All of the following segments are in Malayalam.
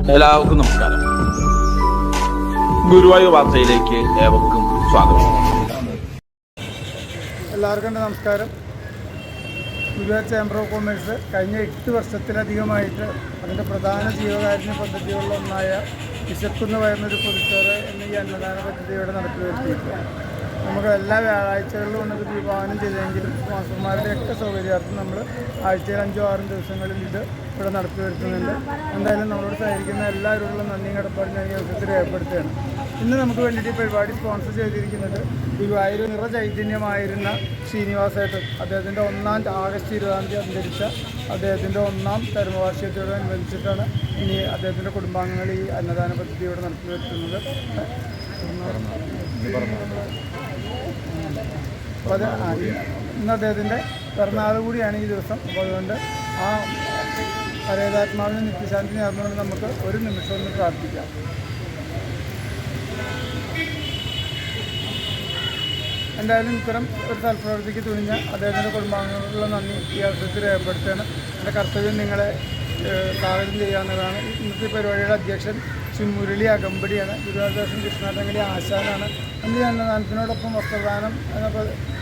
എല്ലാവർക്കും നമസ്കാരം. ഗുരുവായൂർ വാർത്തയിലേക്ക് ഏവർക്കും സ്വാഗതം. എല്ലാവർക്കും നമസ്കാരം. ഗുരുവായൂർ ചേംബർ ഓഫ് കൊമേഴ്സ് കഴിഞ്ഞ എട്ട് വർഷത്തിലധികമായിട്ട് അതിന്റെ പ്രധാന ജീവകാരുണ്യ പദ്ധതികളിലൊന്നായ വിശക്കുന്ന വരുന്നൊരു പൊതുച്ചോറ് എന്ന ഈ അന്നദാന പദ്ധതിയോടെ നടത്തി വരുത്തിയിട്ടുണ്ട് നമുക്ക് എല്ലാ വ്യാഴാഴ്ചകളിലും ഉള്ളത് വിഭാവനം ചെയ്തെങ്കിലും സ്പോൺസർമാരുടെയൊക്കെ സൗകര്യാർത്ഥം നമ്മൾ ആഴ്ചയിൽ അഞ്ചോ ആറും ദിവസങ്ങളിൽ ഇത് ഇവിടെ നടത്തി വരുത്തുന്നുണ്ട്. എന്തായാലും നമ്മളോട് സഹകരിക്കുന്ന എല്ലാവരോടുള്ള നന്ദിയും കടപ്പാടും ഞാൻ ഈ അവസരത്തിൽ രേഖപ്പെടുത്തുകയാണ്. ഇന്ന് നമുക്ക് വേണ്ടിയിട്ട് പരിപാടി സ്പോൺസർ ചെയ്തിരിക്കുന്നത് ഗുരുവായൂർ നിറ ചൈതന്യമായിരുന്ന ശ്രീനിവാസേട്ടൻ അദ്ദേഹത്തിന്റെ ഒന്നാം ആഗസ്റ്റ് ഇരുപതാം തീയതി അന്തരിച്ച അദ്ദേഹത്തിന്റെ ഒന്നാം ചരമവാർഷികത്തോടനുബന്ധിച്ചിട്ടാണ് ഇനി അദ്ദേഹത്തിന്റെ കുടുംബാംഗങ്ങൾ ഈ അന്നദാന പദ്ധതി ഇവിടെ നടത്തി വരുത്തുന്നത്. അപ്പോൾ അതിന്റെ പിറന്നാൾ കൂടിയാണ് ഈ ദിവസം അപ്പോൾ അതുകൊണ്ട് ആ പരേതാത്മാവിന് നിത്യശാന്തി നേർന്നുകൊണ്ട് നമുക്ക് ഒരു നിമിഷം ഒന്ന് പ്രാർത്ഥിക്കാം. എന്തായാലും ഇത്തരം ഒരു തൽപ്രവൃത്തിക്ക് തുണിഞ്ഞ അദ്ദേഹത്തിന്റെ കുടുംബാംഗങ്ങളുള്ള നന്ദി ഈ അവസരത്തിൽ രേഖപ്പെടുത്തുകയാണ്. എന്റെ കർത്തവ്യം നിങ്ങളെ സ്വാഗതം ചെയ്യാവുന്നതാണ്. ഇന്നത്തെ പരിപാടിയുടെ അധ്യക്ഷൻ ശ്രീ മുരളി അകമ്പടിയാണ്. ഗുരുവാദാസൻ കൃഷ്ണാട്ടങ്കടി ആശാനാണ്. അന്ന് ഈ അന്നദാനത്തിനോടൊപ്പം വസ്ത്രദാനം എന്ന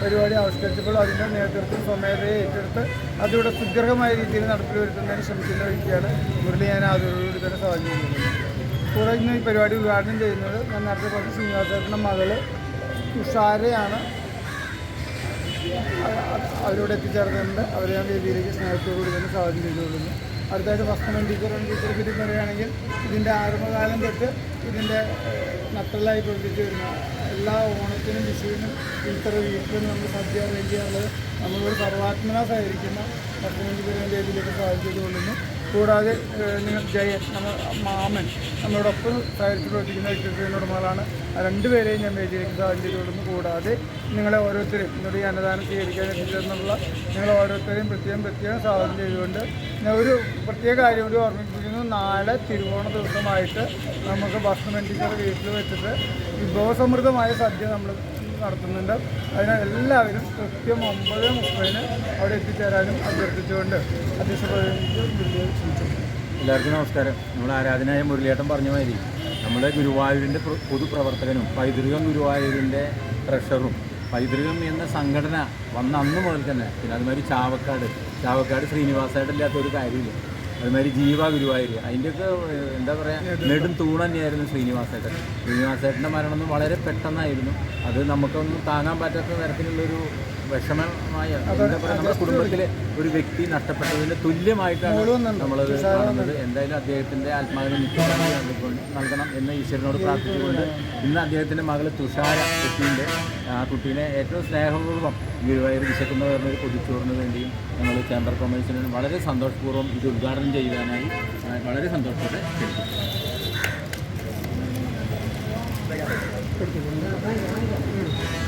പരിപാടി ആവിഷ്കരിച്ചപ്പോൾ അതിന്റെ നേതൃത്വം സ്വമേധയെ ഏറ്റെടുത്ത് അതിവിടെ സുദീർഘമായ രീതിയിൽ നടപ്പിൽ വരുത്തുന്നതിന് ശ്രമിക്കുന്ന വ്യക്തിയാണ് മുരളി. ഞാൻ ആദരവോടുകൂടി തന്നെ സ്വാഗതം ചെയ്യുന്നത് കൂടെ ഇന്ന് ഈ പരിപാടി ഉദ്ഘാടനം ചെയ്യുന്നത് ഞാൻ നേരത്തെ പറഞ്ഞ ശ്രീനിവാസേട്ടന്റെ മകൾ അ- അവരോട് എത്തിച്ചേർന്നിട്ടുണ്ട്. അവരെ ഞാൻ വേദിയിലേക്ക് സ്നേഹത്തോടുകൂടി തന്നെ സ്വാഗതം ചെയ്തുകൊള്ളുന്നു. അടുത്തായിട്ട് ഫസ്റ്റ് ടീച്ചർ ടീച്ചറെ പറ്റി പറയുകയാണെങ്കിൽ ഇതിന്റെ ആരംഭകാലം തൊട്ട് ഇതിന്റെ നട്ടലായി കൊണ്ടിട്ട് വരുന്ന എല്ലാ ഓണത്തിനും വിഷുവിനും ഇത്ര വീട്ടിലും നമ്മൾ സദ്യ അറേഞ്ച് ചെയ്യാറുള്ളത് നമ്മളൊരു സർവാത്മന സഹകരിക്കുന്ന ടീച്ചറിന്റെ ഇതിലേക്ക് സാധിച്ചത് ചെയ്തുകൊള്ളുന്നു കൂടാതെ നിങ്ങൾ ജയൻ നമ്മൾ മാമൻ നമ്മളോടൊപ്പം സഹകരിച്ച് പ്രവർത്തിക്കുന്ന വ്യക്തിത്വത്തിന്റെ ഉടമകളാണ്. ആ രണ്ടുപേരെയും ഞാൻ വേദിയിലേക്ക് ചെയ്തുകൊള്ളുന്നു കൂടാതെ നിങ്ങളെ ഓരോരുത്തരെയും എന്നോട് ഈ അന്നദാനം സ്വീകരിക്കാൻ എത്തിച്ചെന്നുള്ള നിങ്ങളെ ഓരോരുത്തരെയും പ്രത്യേകം പ്രത്യേകം സ്വാഗതം ചെയ്തുകൊണ്ട് ഞാൻ ഒരു പ്രത്യേക കാര്യം കൂടി ഓർമ്മിപ്പിക്കുന്നു. നാളെ തിരുവോണ ദിവസമായിട്ട് നമുക്ക് ഭക്ഷണം വീട്ടിൽ വെച്ചിട്ട് വിഭവസമൃദ്ധമായ സദ്യ നമ്മൾ നടത്തുന്നുണ്ട്. അതിനാൽ എല്ലാവരും കൃത്യം ഒമ്പത് മുപ്പതിന് അവിടെ എത്തിച്ചേരാനും അഭ്യർത്ഥിച്ചുകൊണ്ട് അധ്യക്ഷ എല്ലാവർക്കും നമസ്കാരം. നമ്മൾ ആരാധനായ മുരളിയേട്ടൻ പറഞ്ഞ മാതിരി നമ്മുടെ ഗുരുവായൂരിന്റെ പ്ര- പൊതുപ്രവർത്തകനും പൈതൃകം ഗുരുവായൂരിന്റെ ട്രഷറും പൈതൃകം എന്ന സംഘടന വന്ന അന്ന് മുതൽ തന്നെ പിന്നെ അതുമാതിരി ചാവക്കാട് ചാവക്കാട് ശ്രീനിവാസായിട്ടില്ലാത്ത ഒരു കാര്യമില്ല. അതുമാതിരി ജീവ ഗുരുവായൂർ അതിന്റെയൊക്കെ എന്താ പറയുക നെടും തൂണ് തന്നെയായിരുന്നു ശ്രീനിവാസേട്ടൻ. ശ്രീനിവാസേട്ടന്റെ മരണം വളരെ പെട്ടെന്നായിരുന്നു. അത് നമുക്കൊന്നും താങ്ങാൻ പറ്റാത്ത തരത്തിലുള്ളൊരു വിഷമമായ നമ്മുടെ കുടുംബത്തിലെ ഒരു വ്യക്തി നഷ്ടപ്പെട്ടതിന് തുല്യമായിട്ടാണ് നമ്മളത് കാണുന്നത്. എന്തായാലും അദ്ദേഹത്തിന്റെ ആത്മാവിനെ നൽകണം എന്ന് ഈശ്വരനോട് പ്രാർത്ഥിച്ചുകൊണ്ട് ഇന്ന് അദ്ദേഹത്തിന്റെ മകൾ തുഷാര കുട്ടീന്റെ ആ കുട്ടീനെ ഏറ്റവും സ്നേഹപൂർവം ഗുരുവായൂർ വിശക്കുന്നവരുടെ പൊതിച്ചോറിന് വേണ്ടിയും നമ്മൾ ചേംബർ കോമേഴ്സിന് വളരെ സന്തോഷപൂർവം ഇത് ഉദ്ഘാടനം ചെയ്യുവാനായി വളരെ സന്തോഷത്തോടെ ക്ഷണിക്കുന്നു